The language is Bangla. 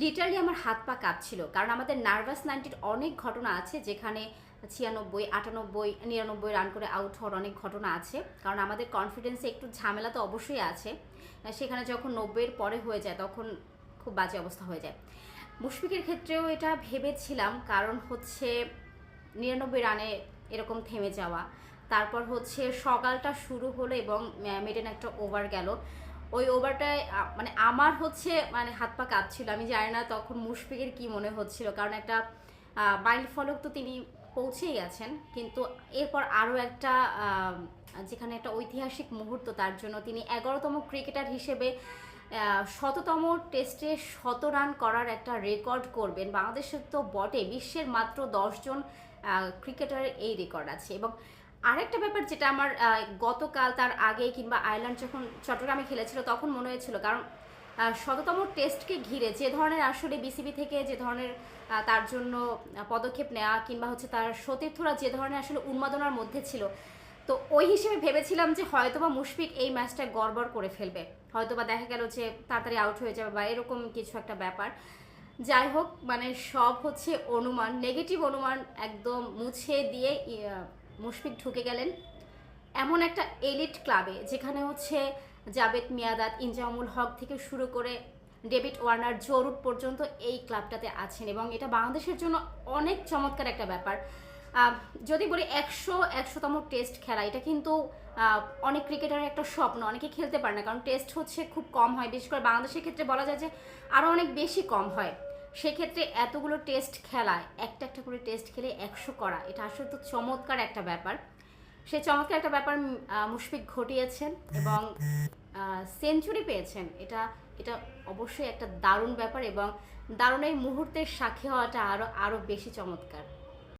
লিটারালি আমার হাত পা কাঁপছিল। কারণ আমাদের নার্ভাস নাইনটির অনেক ঘটনা আছে, যেখানে ছিয়ানব্বই, আটানব্বই, নিরানব্বই রান করে আউট হওয়ার অনেক ঘটনা আছে। কারণ আমাদের কনফিডেন্সে একটু ঝামেলা তো অবশ্যই আছে। সেখানে যখন নব্বইয়ের পরে হয়ে যায়, তখন খুব বাজে অবস্থা হয়ে যায়। মুশফিকের ক্ষেত্রেও এটা ভেবেছিলাম, কারণ হচ্ছে নিরানব্বই রানে এরকম থেমে যাওয়া। তারপর হচ্ছে সকালটা শুরু হলো এবং মেডেন একটা ওভার গেল। ওই ওভারটায় মানে আমার হচ্ছে মানে হাত পা কাঁপছিল। আমি জানি না তখন মুশফিকের কি মনে হচ্ছিল। কারণ একটা মাইল ফলক তো তিনি পৌঁছেই গেছেন। কিন্তু এরপর আরও একটা যেখানে একটা ঐতিহাসিক মুহূর্ত, তার জন্য তিনি এগারোতম ক্রিকেটার হিসেবে শততম টেস্টে শত রান করার একটা রেকর্ড করবেন। বাংলাদেশের তো বটে, বিশ্বের মাত্র দশজন ক্রিকেটারের এই রেকর্ড আছে। এবং আরেকটা ব্যাপার যেটা আমার গতকাল তার আগে কিংবা আয়ারল্যান্ড যখন চট্টগ্রামে খেলেছিল তখন মনে হয়েছিল, কারণ শততম টেস্টকে ঘিরে যে ধরনের আসলে বিসিবি থেকে যে ধরনের তার জন্য পদক্ষেপ নেওয়া কিংবা হচ্ছে তার সতীর্থরা যে ধরনের আসলে উন্মাদনার মধ্যে ছিল, তো ওই হিসেবে ভেবেছিলাম যে হয়তোবা মুশফিক এই ম্যাচটা গড়বড় করে ফেলবে। হয়তোবা দেখা গেল যে তাড়াতাড়ি আউট হয়ে যাবে বা এরকম কিছু একটা ব্যাপার। যাই হোক মানে সব হচ্ছে অনুমান নেগেটিভ অনুমান একদম মুছে দিয়ে মুশফিক ঢুকে গেলেন। এমন একটা এলিট ক্লাবে যেখানে হচ্ছে জাবেদ মিয়াদাত, ইনজামুল হক থেকে শুরু করে ডেভিড ওয়ার্নার, জরুট পর্যন্ত এই ক্লাবটাতে আছেন এবং এটা বাংলাদেশের জন্য অনেক চমৎকার একটা ব্যাপার। যদি বলি একশো, একশোতম টেস্ট খেলা, এটা কিন্তু অনেক ক্রিকেটারের একটা স্বপ্ন, অনেকে খেলতে পারে না, কারণ টেস্ট হচ্ছে খুব কম হয়। বিশেষ করে বাংলাদেশের ক্ষেত্রে বলা যায় যে আরও অনেক বেশি কম হয়। সেক্ষেত্রে এতগুলো টেস্ট খেলায়, একটা একটা করে টেস্ট খেলে একশো করা, এটা আসলে তো চমৎকার একটা ব্যাপার। সে চমৎকার একটা ব্যাপার মুশফিক ঘটিয়েছেন এবং সেঞ্চুরি পেয়েছেন। এটা এটা অবশ্যই একটা দারুণ ব্যাপার এবং দারুণ এই মুহূর্তের সাক্ষী হওয়াটা আরও আরও বেশি চমৎকার।